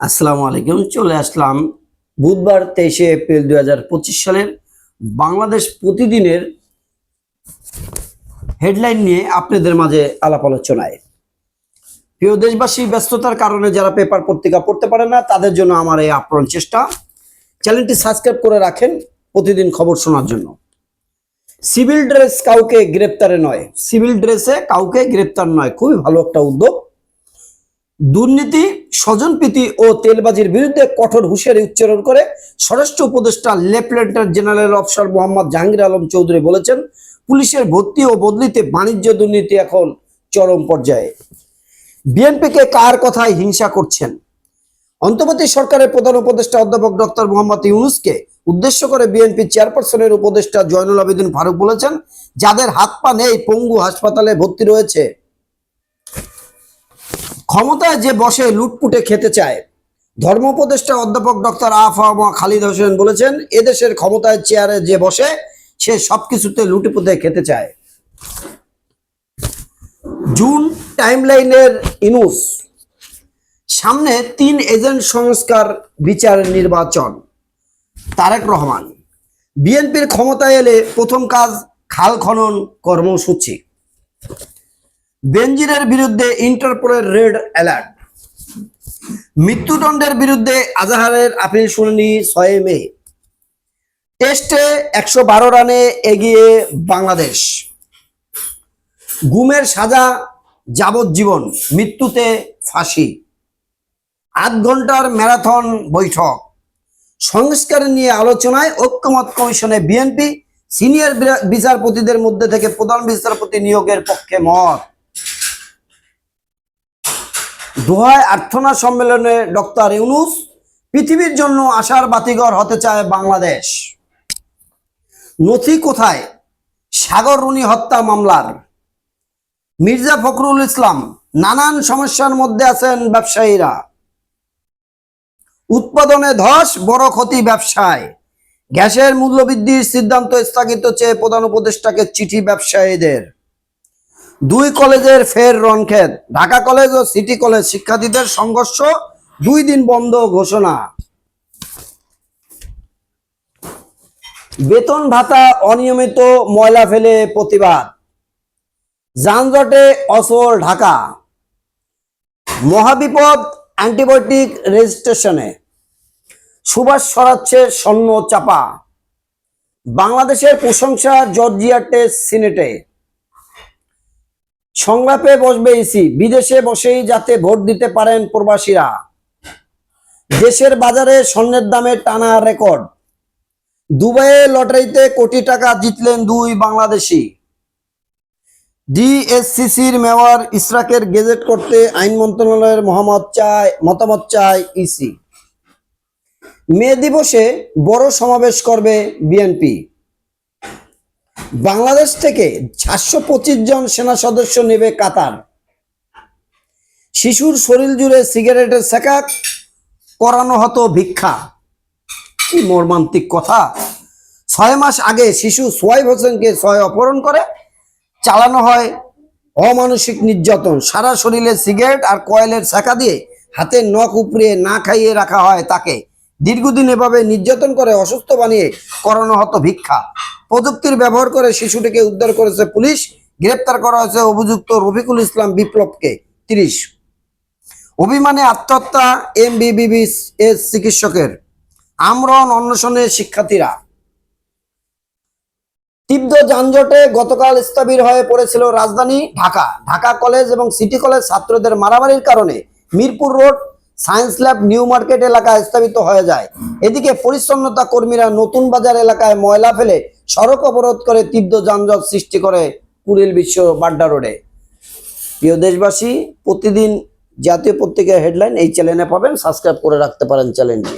আসসালামু আলাইকুম। চলে আসলাম বুধবার তেইশে এপ্রিল দুই হাজার পঁচিশ সালের বাংলাদেশ প্রতিদিনের হেডলাইন নিয়ে আপনাদের মাঝে আলাপ আলোচনায়। প্রিয় দেশবাসী, ব্যস্ততার কারণে যারা পেপার পত্রিকা পড়তে পারে না, তাদের জন্য আমার এই আপ্রাণ চেষ্টা। চ্যানেলটি সাবস্ক্রাইব করে রাখেন প্রতিদিন খবর শোনার জন্য। সিভিল ড্রেস কাউকে গ্রেপ্তারে নয়। সিভিল ড্রেসে কাউকে গ্রেপ্তার নয়। খুবই ভালো একটা উদ্যোগ। দুর্নীতি, স্বজনপ্রীতি ও তেলবাজির বিরুদ্ধে কঠোর হুঁশিয়ারি উচ্চারণ করে স্বরাষ্ট্র উপদেষ্টা lieutenant general officer Mohammad Jahangir Alam Chowdhury বলেছেন, পুলিশের ভর্তি ও বদলিতে বাণিজ্য দুর্নীতি এখন চরম পর্যায়ে। বিএনপিকে কার কথায় হিংসা করছেন? অন্তর্বর্তী সরকারের প্রধান উপদেষ্টা অধ্যাপক ডক্টর মোহাম্মদ ইউনুসকে উদ্দেশ্য করে বিএনপি চেয়ারপারসনের উপদেষ্টা জয়নুল আবেদিন ফারুক বলেছেন, যাদের হাত পা নেই, পঙ্গু হাসপাতালে ভর্তি রয়েছে। ক্ষমতায় যে বসে লুটপুটে খেতে চায়। ধর্ম উপদেষ্টা অধ্যাপক ডক্টর আফামা খালিদ হোসেন বলেছেন, এদেশের ক্ষমতায় চেয়ারে যে বসে, সে সবকিছুতে লুটেপুটে খেতে চায়। জুন টাইমলাইনের ইনুস। সামনে তিন এজেন্ট সংস্কার বিচার নির্বাচন। তারেক রহমান। বিএনপির ক্ষমতায় এলে প্রথম কাজ খাল খনন কর্মসূচি। বেনজিরের বিরুদ্ধে ইন্টারপোলের রেড অ্যালার্ট। মৃত্যুদণ্ডের বিরুদ্ধে আজাহারের আপিল শুনানি ছয় মে। টেস্টে একশো বারো রানে এগিয়ে বাংলাদেশ। গুমের সাজা, যাবজ্জীবন, মৃত্যুতে ফাঁসি। আধ ঘণ্টার ম্যারাথন বৈঠক। সংস্কার নিয়ে আলোচনায় ঐক্যমত কমিশনে বিএনপি সিনিয়র বিচারপতিদের মধ্যে থেকে প্রধান বিচারপতি নিয়োগের পক্ষে মত। দোহায় আর্থনা সম্মেলনে ডক্টর ইউনুস পৃথিবীর জন্য আশার বাতিঘর হতে চায় বাংলাদেশ। নথি কোথায়? সাগর রুনি হত্যা মামলার। মির্জা ফখরুল ইসলাম নানান সমস্যার মধ্যে আছেন ব্যবসায়ীরা। উৎপাদনে ধস, বড় ক্ষতি ব্যবসায়। গ্যাসের মূল্যবৃদ্ধির সিদ্ধান্ত স্থগিত চেয়ে প্রধান উপদেষ্টাকে চিঠি ব্যবসায়ীদের। দুই কলেজের ফের রনক্ষেত ঢাকা কলেজ ও সিটি কলেজ শিক্ষার্থীদের সংঘর্ষ, দুই দিন বন্ধ ঘোষণা। বেতন ভাতা অনিয়মিত, ময়লা ফেলে প্রতিবাদ। যানজটে অসল ঢাকা। মহাবিপদ অ্যান্টিবায়োটিক রেজিস্ট্রেশনে। সুভাষ ছড়াচ্ছে স্বর্ণ চাপা। বাংলাদেশের প্রশংসা জর্জিয়া টেস্ট সিনেটে। সংলাপে বসবে ইসি, বিদেশে বসেই যাতে ভোট দিতে পারেন প্রবাসীরা। দেশের বাজারে স্বর্ণের দামে টানা রেকর্ড। দুবাইয়ে লটারিতে কোটি টাকা জিতলেন দুই বাংলাদেশি। ডিএসসিসির মেয়র ইসরাকের গেজেট করতে আইন মন্ত্রণালয়ের মতামত চায় মতামত চায় ইসি। মে দিবসে বড় সমাবেশ করবে বিএনপি। বাংলাদেশ থেকে চারশো পঁচিশ জন সেনা সদস্য নেবে কাতার। শিশুর শরীর জুড়ে সিগারেটের সেকা করানো হতো ভিক্ষা। কি মর্মান্তিক কথা। ছয় মাস আগে শিশু সোয়াইব হোসেনকে ছয় অপহরণ করে, চালানো হয় অমানসিক নির্যাতন। সারা শরীরে সিগারেট আর কয়েলের শাখা দিয়ে হাতে নখ উপড়িয়ে না খাইয়ে রাখা হয় তাকে। দীর্ঘদিন এভাবে নির্যাতন করে, অসুস্থ বানিয়ে করানো হতো ভিক্ষা। প্রযুক্তির ব্যবহার করে শিশুটিকে উদ্ধার করেছে পুলিশ। গ্রেপ্তার করা হয়েছে অভিযুক্ত রফিকুল ইসলাম বিপ্লবকে, তিরিশ। অভিমানে আত্মহত্যা এম এস চিকিৎসকের। আমরণ অন্বেষণে শিক্ষার্থীরা। তীব্র যানজটে গতকাল স্থবির হয়ে পড়েছিল রাজধানী ঢাকা। ঢাকা কলেজ এবং সিটি কলেজ ছাত্রদের মারামারির কারণে Mirpur road science lab new market এলাকায় স্থাপিত হয়ে যায়। এদিকে পরিচ্ছন্নতা কর্মীরা নতুন বাজার এলাকায় ময়লা ফেলে সড়ক অবরোধ করে তীব্র যানজট সৃষ্টি করে কুড়িল বিশ্ব বাড্ডা রোডে। প্রিয় দেশবাসী, প্রতিদিন জাতীয় পত্রিকার হেডলাইন এই চ্যানেলে পাবেন। সাবস্ক্রাইব করে রাখতে পারেন চ্যানেলটি